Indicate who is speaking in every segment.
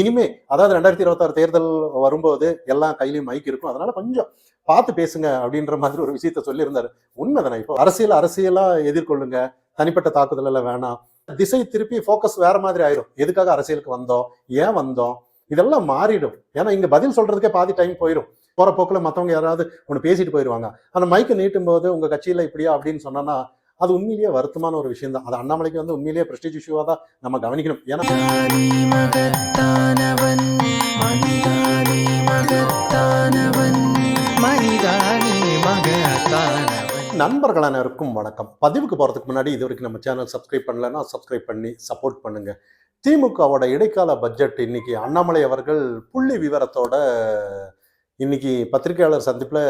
Speaker 1: இனிமே அதாவது ரெண்டாயிரத்தி இருபத்தாறு தேர்தல் வரும்போது எல்லாம் கையிலையும் மைக் இருக்கும். அதனால கொஞ்சம் பார்த்து பேசுங்க அப்படின்ற மாதிரி ஒரு விஷயத்த சொல்லியிருந்தாரு. உண்மைதானே இப்போ? அரசியல் அரசியலா எதிர்கொள்ளுங்க. தனிப்பட்ட தாக்குதல் எல்லாம் வேணாம். திசை திருப்பி ஃபோக்கஸ் வேற மாதிரி ஆயிரும். எதுக்காக அரசியலுக்கு வந்தோம்? ஏன் வந்தோம்? இதெல்லாம் மாறிடும். ஏன்னா இங்க பதில் சொல்றதுக்கே பாதி டைம் போயிடும் போற போக்குல மத்தவங்க யாராவது ஒன்று பேசிட்டு போயிடுவாங்க அந்த மைக்கை நீட்டும் போது உங்க கட்சியில இப்படியா அப்படின்னு சொன்னா அது உண்மையிலேயே வருத்தமான ஒரு விஷயம் தான் அது அண்ணாமலைக்கு வந்து உண்மையிலேயே பிரஸ்டீஜ் இஷ்யூவா தான் நம்ம கவனிக்கணும். ஏன்னா நண்பர்கள் அனைவருக்கும் வணக்கம். பதிவுக்கு போறதுக்கு முன்னாடி இது வரைக்கும் நம்ம சேனல் சப்ஸ்கிரைப் பண்ணலன்னா சப்ஸ்கிரைப் பண்ணி சப்போர்ட் பண்ணுங்க. திமுகவோட இடைக்கால பட்ஜெட் இன்னைக்கு அண்ணாமலை அவர்கள் புள்ளி விவரத்தோட இன்னைக்கு பத்திரிகையாளர் சந்திப்பில்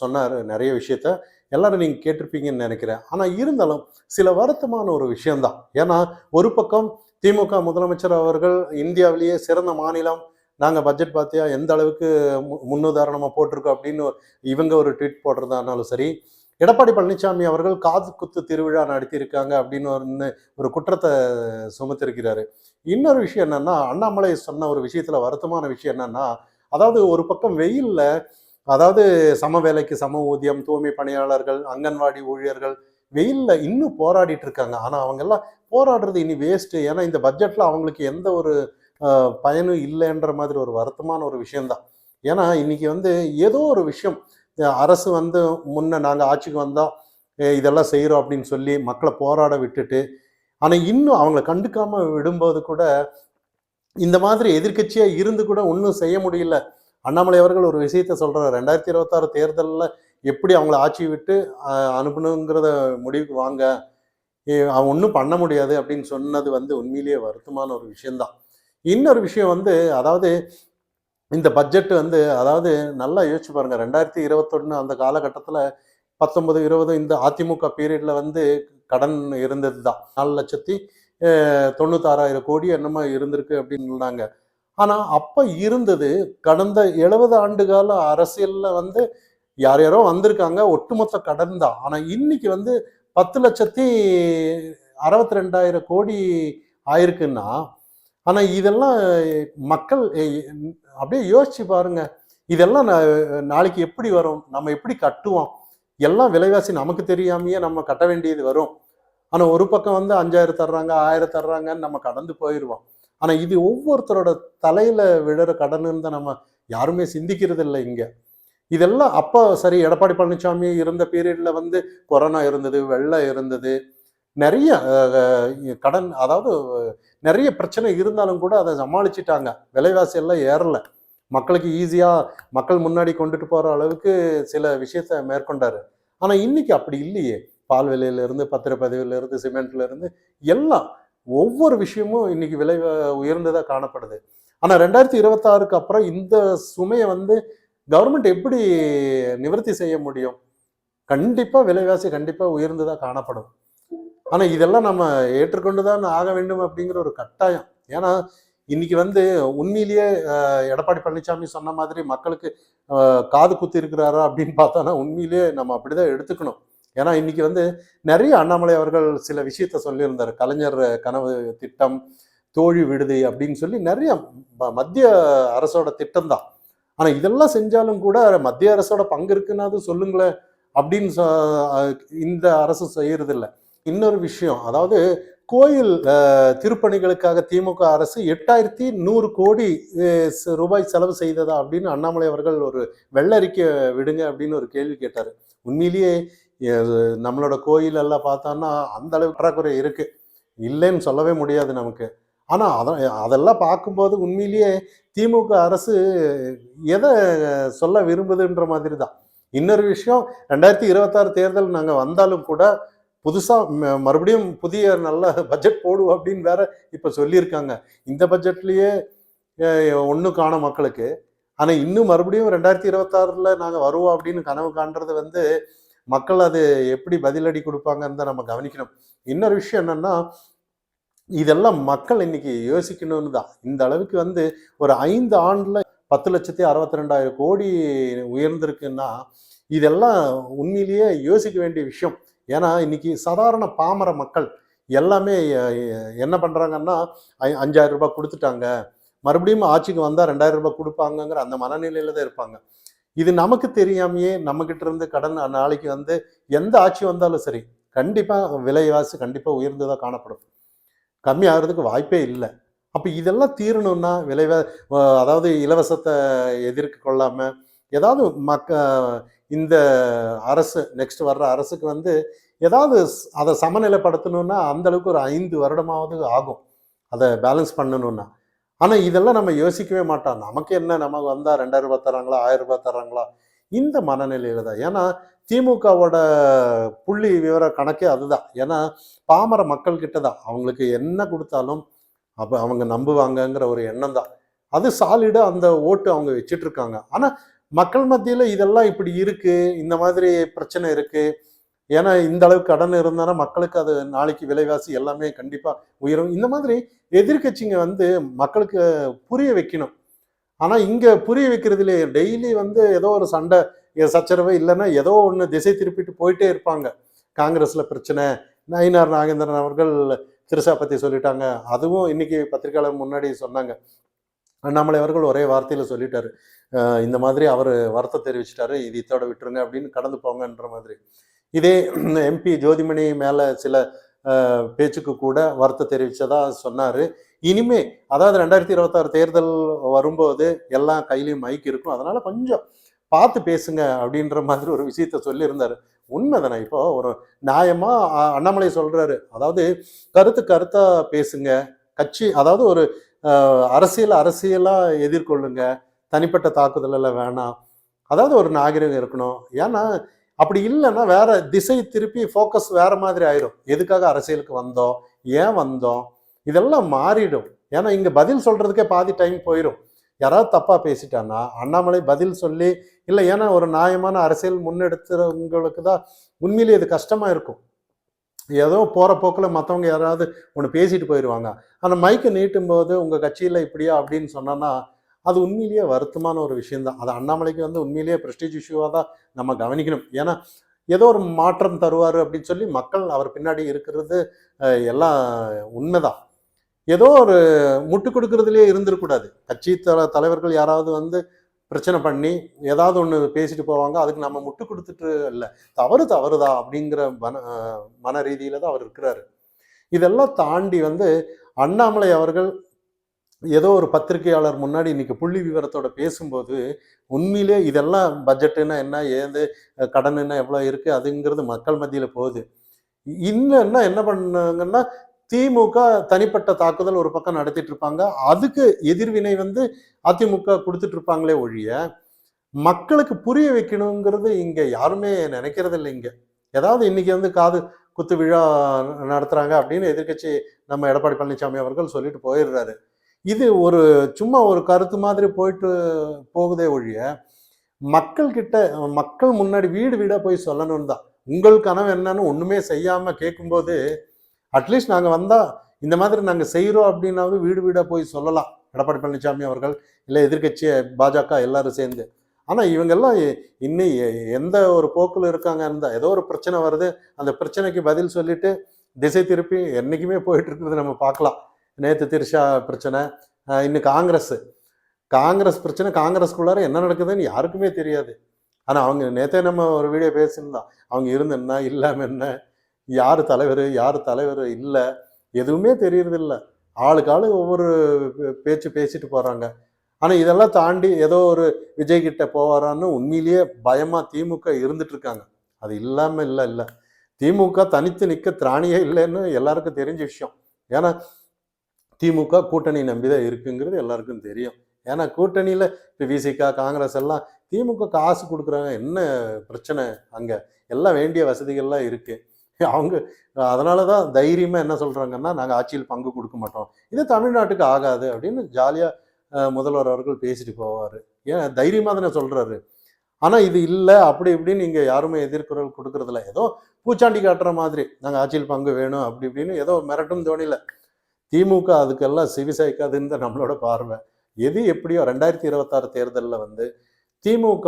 Speaker 1: சொன்னார் நிறைய விஷயத்த. எல்லாரும் நீங்கள் கேட்டிருப்பீங்கன்னு நினைக்கிறேன். ஆனால் இருந்தாலும் சில வருத்தமான ஒரு விஷயம்தான். ஏன்னா ஒரு பக்கம் திமுக முதலமைச்சர் அவர்கள் இந்தியாவிலேயே சிறந்த மாநிலம் நாங்கள் பட்ஜெட் பார்த்தியா எந்த அளவுக்கு மு- முன்னுதாரணமாக போட்டிருக்கோம் அப்படின்னு இவங்க ஒரு ட்வீட் போடுறதானாலும் சரி எடப்பாடி பழனிசாமி அவர்கள் காது குத்து திருவிழா நடத்தியிருக்காங்க அப்படின்னு ஒன்று ஒரு குற்றத்தை சுமத்திருக்கிறாரு. இன்னொரு விஷயம் என்னன்னா அண்ணாமலை சொன்ன ஒரு விஷயத்துல வருத்தமான விஷயம் என்னன்னா அதாவது ஒரு பக்கம் வெயில்ல அதாவது சம வேலைக்கு சம ஊதியம் தூய்மை பணியாளர்கள் அங்கன்வாடி ஊழியர்கள் வெயிலில் இன்னும் போராடிட்டு இருக்காங்க. ஆனால் அவங்கெல்லாம் போராடுறது இனி வேஸ்ட்டு ஏன்னா இந்த பட்ஜெட்டில் அவங்களுக்கு எந்த ஒரு பயனும் இல்லைன்ற மாதிரி ஒரு வருத்தமான ஒரு விஷயம்தான். ஏன்னா இன்னைக்கு வந்து ஏதோ ஒரு விஷயம். அரசு வந்து முன்ன நாங்கள் ஆட்சிக்கு வந்தால் இதெல்லாம் செய்கிறோம் அப்படின்னு சொல்லி மக்களை போராட விட்டுட்டு ஆனால் இன்னும் அவங்கள கண்டுக்காமல் விடும்போது கூட இந்த மாதிரி எதிர்கட்சியாக இருந்து கூட ஒன்றும் செய்ய முடியல. அண்ணாமலை அவர்கள் ஒரு விஷயத்த சொல்கிறார் ரெண்டாயிரத்தி இருபத்தாறு தேர்தலில் எப்படி அவங்கள ஆட்சி விட்டு அனுப்பணுங்கிறத முடிவுக்கு வாங்க. அவன் ஒன்றும் பண்ண முடியாது அப்படின்னு சொன்னது வந்து உண்மையிலேயே வருத்தமான ஒரு விஷயந்தான் இன்னொரு விஷயம் வந்து அதாவது இந்த பட்ஜெட் வந்து அதாவது நல்லா யோசிச்சு பாருங்கள் ரெண்டாயிரத்தி இருபத்தொன்று அந்த காலகட்டத்தில் பத்தொன்பது இருபது இந்த அதிமுக பீரியடில் வந்து கடன் இருந்தது தான் நாலு லட்சத்தி தொண்ணூத்தாறாயிரம் கோடி என்னமோ இருந்திருக்கு அப்படின்னாங்க ஆனா அப்ப இருந்தது கடந்த எழுபது ஆண்டு கால அரசியல்ல வந்து யார் யாரோ வந்திருக்காங்க ஒட்டுமொத்த கடன் தான் ஆனா இன்னைக்கு வந்து பத்து லட்சத்தி அறுபத்தி ரெண்டாயிரம் கோடி ஆயிருக்குன்னா ஆனா இதெல்லாம் மக்கள் அப்படியே யோசிச்சு பாருங்க. இதெல்லாம் நாளைக்கு எப்படி வரும்? நம்ம எப்படி கட்டுவோம்? எல்லாம் விலைவாசி நமக்கு தெரியாமையே நம்ம கட்ட வேண்டியது வரும். ஆனா ஒரு பக்கம் வந்து அஞ்சாயிரம் தர்றாங்க ஆயிரம் தர்றாங்கன்னு நம்ம கடந்து போயிடுவோம் ஆனால் இது ஒவ்வொருத்தரோட தலையில் விழுற கடன்னு தான் நம்ம யாருமே சிந்திக்கிறது இல்லை இங்கே. இதெல்லாம் அப்போ சரி எடப்பாடி பழனிசாமி இருந்த பீரியடில் வந்து கொரோனா இருந்தது வெள்ளம் இருந்தது. நிறைய கடன் அதாவது நிறைய பிரச்சனை இருந்தாலும் கூட அதை சமாளிச்சிட்டாங்க. விலைவாசி எல்லாம் ஏறல. மக்களுக்கு ஈஸியாக மக்கள் முன்னாடி கொண்டுட்டு போகிற அளவுக்கு சில விஷயத்த மேற்கொண்டார். ஆனால் இன்னைக்கு அப்படி இல்லையே. பால் விலையிலேருந்து இருந்து சிமெண்ட்லேருந்து எல்லாம் ஒவ்வொரு விஷயமும் இன்னைக்கு விலை உயர்ந்ததா காணப்படுது. ஆனா ரெண்டாயிரத்தி இருபத்தாறுக்கு அப்புறம் இந்த சுமையை வந்து கவர்மெண்ட் எப்படி நிவர்த்தி செய்ய முடியும்? கண்டிப்பா விலைவாசி கண்டிப்பா உயர்ந்ததாக காணப்படும். ஆனா இதெல்லாம் நம்ம ஏற்றுக்கொண்டுதான் ஆக வேண்டும் அப்படிங்கிற ஒரு கட்டாயம். ஏன்னா இன்னைக்கு வந்து உண்மையிலேயே அஹ், எடப்பாடி பழனிசாமி சொன்ன மாதிரி மக்களுக்கு காது குத்தி இருக்கிறாரா அப்படின்னு பார்த்தோன்னா உண்மையிலேயே நம்ம அப்படிதான் எடுத்துக்கணும். ஏன்னா இன்னைக்கு வந்து நிறைய அண்ணாமலை அவர்கள் சில விஷயத்த சொல்லியிருந்தார். கலைஞர் கனவு திட்டம் தோழி விடுதி அப்படின்னு சொல்லி நிறைய ம- மத்திய அரசோட திட்டம் தான். ஆனால் இதெல்லாம் செஞ்சாலும் கூட மத்திய அரசோட பங்கு இருக்குன்னா அது சொல்லுங்களேன் அப்படின்னு சொ- இந்த அரசு செய்யறது இன்னொரு விஷயம் அதாவது கோயில் திருப்பணிகளுக்காக திமுக அரசு எட்டாயிரத்தி நூறு கோடி ச- ரூபாய் செலவு செய்ததா அப்படின்னு அண்ணாமலை அவர்கள் ஒரு வெள்ளரிக்கை விடுங்க அப்படின்னு ஒரு கேள்வி கேட்டார். உண்மையிலேயே நம்மளோட கோயில் எல்லாம் அந்த அளவு பற்றாக்குறை இருக்குது இல்லைன்னு சொல்லவே முடியாது நமக்கு. ஆனால் அதான் அதெல்லாம் பார்க்கும்போது உண்மையிலேயே திமுக அரசு எதை சொல்ல விரும்புதுன்ற மாதிரி தான் இன்னொரு விஷயம் ரெண்டாயிரத்தி இருபத்தாறு தேர்தல் நாங்கள் வந்தாலும் கூட புதுசாக ம- மறுபடியும் புதிய நல்ல பட்ஜெட் போடுவோம் அப்படின்னு வேற இப்போ சொல்லியிருக்காங்க. இந்த பட்ஜெட்லேயே ஒன்றும் காணும் மக்களுக்கு. ஆனால் இன்னும் மறுபடியும் ரெண்டாயிரத்தி இருபத்தாறில் நாங்கள் வருவோம் அப்படின்னு கனவு காண்றது வந்து மக்கள் அது எப்படி பதிலடி கொடுப்பாங்கன்னு தான் நம்ம கவனிக்கணும். இன்னொரு விஷயம் என்னன்னா இதெல்லாம் மக்கள் இன்னைக்கு யோசிக்கணும்னு தான் இந்த அளவுக்கு வந்து ஒரு ஐந்து ஆண்டுல பத்து லட்சத்தி அறுபத்தி ரெண்டாயிரம் கோடி உயர்ந்திருக்குன்னா இதெல்லாம் உண்மையிலேயே யோசிக்க வேண்டிய விஷயம். ஏன்னா இன்னைக்கு சாதாரண பாமர மக்கள் எல்லாமே என்ன பண்ணுறாங்கன்னா அஞ்சாயிரம் ரூபாய் கொடுத்துட்டாங்க. மறுபடியும் ஆட்சிக்கு வந்தால் ரெண்டாயிரம் ரூபாய் கொடுப்பாங்கங்கிற அந்த மனநிலையில் தான் இருப்பாங்க. இது நமக்கு தெரியாமையே நம்மகிட்ட இருந்து கடன் நாளைக்கு வந்து எந்த ஆட்சி வந்தாலும் சரி கண்டிப்பாக விலைவாசி கண்டிப்பாக உயர்ந்ததாக காணப்படும். கம்மியாகிறதுக்கு வாய்ப்பே இல்லை. அப்போ இதெல்லாம் தீரணும்னா விலைவா அதாவது இலவசத்தை எதிர்க்க கொள்ளாமல் ஏதாவது மக்க இந்த அரசு நெக்ஸ்ட் வர்ற அரசுக்கு வந்து ஏதாவது அதை சமநிலைப்படுத்தணும்னா அந்த அளவுக்கு ஒரு ஐந்து வருடமாவது ஆகும். அதை பேலன்ஸ் பண்ணணும்னா. ஆனால் இதெல்லாம் நம்ம யோசிக்கவே மாட்டோம். நமக்கு என்ன? நமக்கு வந்தால் ரெண்டாயிரம் ரூபாய் தராங்களா ஆயிரம் ரூபாய் தராங்களா இந்த மனநிலையில் தான். ஏன்னா திமுகவோட புள்ளி விவர கணக்கே அதுதான். ஏன்னா பாமர மக்கள்கிட்ட தான். அவங்களுக்கு என்ன கொடுத்தாலும் அப்போ அவங்க நம்புவாங்கங்கிற ஒரு எண்ணம் தான். அது சாலிடாக அந்த ஓட்டு அவங்க வச்சிட்டு இருக்காங்க. ஆனால் மக்கள் மத்தியில் இதெல்லாம் இப்படி இருக்குது இந்த மாதிரி பிரச்சனை இருக்குது ஏன்னா இந்த அளவுக்கு கடன் இருந்தானா மக்களுக்கு அது நாளைக்கு விலைவாசி எல்லாமே கண்டிப்பாக உயரும். இந்த மாதிரி எதிர்க்கட்சிங்க வந்து மக்களுக்கு புரிய வைக்கணும். ஆனால் இங்கே புரிய வைக்கிறதுலே டெய்லி வந்து ஏதோ ஒரு சண்டை சச்சரவு இல்லைன்னா ஏதோ ஒன்று திசை திருப்பிட்டு போயிட்டே இருப்பாங்க. காங்கிரஸில் பிரச்சனை நயினார் நாகேந்திரன் அவர்கள் திருசா பற்றி சொல்லிட்டாங்க. அதுவும் இன்னைக்கு பத்திரிகையாளர் முன்னாடி சொன்னாங்க. அண்ணாமலை அவர்கள் ஒரே வார்த்தையில் சொல்லிட்டாரு. இந்த மாதிரி அவர் வருத்தம் தெரிவிச்சிட்டாரு. இது இதோட விட்டுருங்க அப்படின்னு கடந்து போங்கன்ற மாதிரி. இதே எம்பி ஜோதிமணி மேலே சில பேச்சுக்கு கூட வருத்தம் தெரிவித்ததா சொன்னார். இனிமே அதாவது ரெண்டாயிரத்தி இருபத்தாறு தேர்தல் வரும்போது எல்லாம் கையிலையும் மைக் இருக்கும். அதனால் கொஞ்சம் பார்த்து பேசுங்க அப்படின்ற மாதிரி ஒரு விஷயத்த சொல்லியிருந்தார். உண்மைதானே? இப்போ ஒரு நியாயமாக அண்ணாமலை சொல்கிறாரு அதாவது கருத்து கருத்தாக பேசுங்க. கட்சி அதாவது ஒரு அரசியல் அரசியலாக எதிர்கொள்ளுங்க. தனிப்பட்ட தாக்குதல் எல்லாம் வேணாம். அதாவது ஒரு நாகரிகம் இருக்கணும். ஏன்னா அப்படி இல்லைன்னா வேற திசை திருப்பி ஃபோக்கஸ் வேற மாதிரி ஆயிரும். எதுக்காக அரசியலுக்கு வந்தோம்? ஏன் வந்தோம்? இதெல்லாம் மாறிடும். ஏன்னா இங்க பதில் சொல்றதுக்கே பாதி டைம் போயிடும் யாராவது தப்பா பேசிட்டான்னா அண்ணாமலை பதில் சொல்லி இல்லை ஏன்னா ஒரு நியாயமான அரசியல் முன்னெடுத்துறவங்களுக்கு தான் உண்மையிலேயே இது கஷ்டமா இருக்கும். ஏதோ போற போக்கில் மற்றவங்க யாராவது ஒன்று பேசிட்டு போயிடுவாங்க ஆனால் மைக்கை நீட்டும் போது உங்க கட்சியில இப்படியா அப்படின்னு சொன்னோன்னா அது உண்மையிலேயே வருத்தமான ஒரு விஷயந்தான் அது அண்ணாமலைக்கு வந்து உண்மையிலேயே ப்ரெஸ்டீஜ் இஷ்யூவாக தான் நம்ம கவனிக்கணும். ஏன்னா ஏதோ ஒரு மாற்றம் தருவார் அப்படின்னு சொல்லி மக்கள் அவர் பின்னாடி இருக்கிறது எல்லாம் உண்மைதான். ஏதோ ஒரு முட்டு கொடுக்கறதுலேயே இருந்திருக்கூடாது கட்சி தல தலைவர்கள் யாராவது வந்து பிரச்சனை பண்ணி ஏதாவது ஒன்று பேசிட்டு போவாங்க அதுக்கு நம்ம முட்டு கொடுத்துட்டு இல்லை. தவறு தவறுதா அப்படிங்கிற மன மன ரீதியில் தான் அவர் இருக்கிறாரு. இதெல்லாம் தாண்டி வந்து அண்ணாமலை அவர்கள் ஏதோ ஒரு பத்திரிகையாளர் முன்னாடி இன்னைக்கு புள்ளி விவரத்தோட பேசும்போது உண்மையிலே இதெல்லாம் பட்ஜெட்டுன்னா என்ன ஏது கடனுன்னா எவ்வளோ இருக்குது அதுங்கிறது மக்கள் மத்தியில் போகுது. இன்னும் என்ன பண்ணாங்கன்னா திமுக தனிப்பட்ட தாக்குதல் ஒரு பக்கம் நடத்திட்டு இருப்பாங்க. அதுக்கு எதிர்வினை வந்து அதிமுக கொடுத்துட்டு இருப்பாங்களே ஒழிய மக்களுக்கு புரிய வைக்கணுங்கிறது இங்கே யாருமே நினைக்கிறது இல்லை இங்கே. ஏதாவது இன்னைக்கு வந்து காது குத்து விழா நடத்துகிறாங்க அப்படின்னு எதிர்க்கட்சி நம்ம எடப்பாடி பழனிசாமி அவர்கள் சொல்லிட்டு போயிடுறாரு. இது ஒரு சும்மா ஒரு கருத்து மாதிரி போயிட்டு போகுதே ஒழிய மக்கள்கிட்ட மக்கள் முன்னாடி வீடு வீடாக போய் சொல்லணும் தான். உங்கள் கனவு என்னன்னு ஒன்றுமே செய்யாமல் கேட்கும்போது அட்லீஸ்ட் நாங்கள் வந்தால் இந்த மாதிரி நாங்கள் செய்கிறோம் அப்படின்னாவது வீடு வீடாக போய் சொல்லலாம். எடப்பாடி பழனிசாமி அவர்கள் இல்லை எதிர்கட்சி பாஜக எல்லாரும் சேர்ந்து. ஆனால் இவங்கெல்லாம் இன்னும் எ- எந்த ஒரு போக்கில் இருக்காங்க இருந்தால் ஏதோ ஒரு பிரச்சனை வருது அந்த பிரச்சனைக்கு பதில் சொல்லிட்டு திசை திருப்பி என்றைக்குமே போயிட்டு இருக்கிறது நம்ம பார்க்கலாம். நேற்று திரிஷா பிரச்சனை இன்னும் காங்கிரஸ். காங்கிரஸ் பிரச்சனை காங்கிரஸ்குள்ளார என்ன நடக்குதுன்னு யாருக்குமே தெரியாது. ஆனால் அவங்க நேற்றே நம்ம ஒரு வீடியோ பேசியிருந்தோம். அவங்க இருந்து என்ன என்ன யார் தலைவர் யார் தலைவர் இல்லை எதுவுமே தெரியறதில்ல. ஆளுக்கு ஆளு ஒவ்வொரு பேச்சு பேசிட்டு போகிறாங்க ஆனால் இதெல்லாம் தாண்டி ஏதோ ஒரு விஜய் கிட்ட போவாரான்னு உண்மையிலேயே பயமாக திமுக இருந்துட்டு இருக்காங்க. அது இல்லாமல் இல்லை இல்லை. திமுக தனித்து நிற்க திராணியே இல்லைன்னு எல்லாருக்கும் தெரிஞ்ச விஷயம். ஏன்னா திமுக கூட்டணி நம்பிதான் இருக்குங்கிறது எல்லாருக்கும் தெரியும். ஏன்னா கூட்டணியில இப்போ விசிகா காங்கிரஸ் எல்லாம் திமுக காசு கொடுக்குறாங்க. என்ன பிரச்சனை அங்கே? எல்லாம் வேண்டிய வசதிகள்லாம் இருக்கு. அவங்க அதனால தான் தைரியமாக என்ன சொல்கிறாங்கன்னா நாங்கள் ஆட்சியில் பங்கு கொடுக்க மாட்டோம். இது தமிழ்நாட்டுக்கு ஆகாது அப்படின்னு ஜாலியாக முதல்வர் அவர்கள் பேசிட்டு போவார். ஏன்? தைரியமாக தானே சொல்கிறாரு ஆனால் இது இல்லை. அப்படி இப்படின்னு இங்கே யாருமே எதிர்குரல் கொடுக்கறதில்ல. ஏதோ பூச்சாண்டி காட்டுற மாதிரி நாங்கள் ஆட்சியில் பங்கு வேணும் அப்படி இப்படின்னு ஏதோ மிரட்டும் தோணில திமுக அதுக்கெல்லாம் செவிசாய்க்காதுன்னு தான் நம்மளோட பார்வை. எது எப்படியோ ரெண்டாயிரத்தி இருபத்தாறு தேர்தலில் வந்து திமுக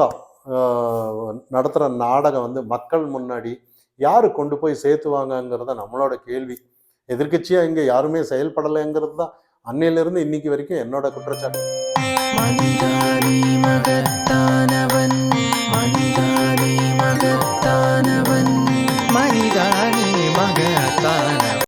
Speaker 1: நடத்துகிற நாடகம் வந்து மக்கள் முன்னாடி யார் கொண்டு போய் சேர்த்துவாங்கங்கிறத நம்மளோட கேள்வி. எதிர்கட்சியாக இங்கே யாருமே செயல்படலைங்கிறது தான் அன்னையிலிருந்து இன்னைக்கு வரைக்கும் என்னோட குற்றச்சாட்டு.
Speaker 2: மகத்தானவன் மகத்தானவன் மகத்தானவன்.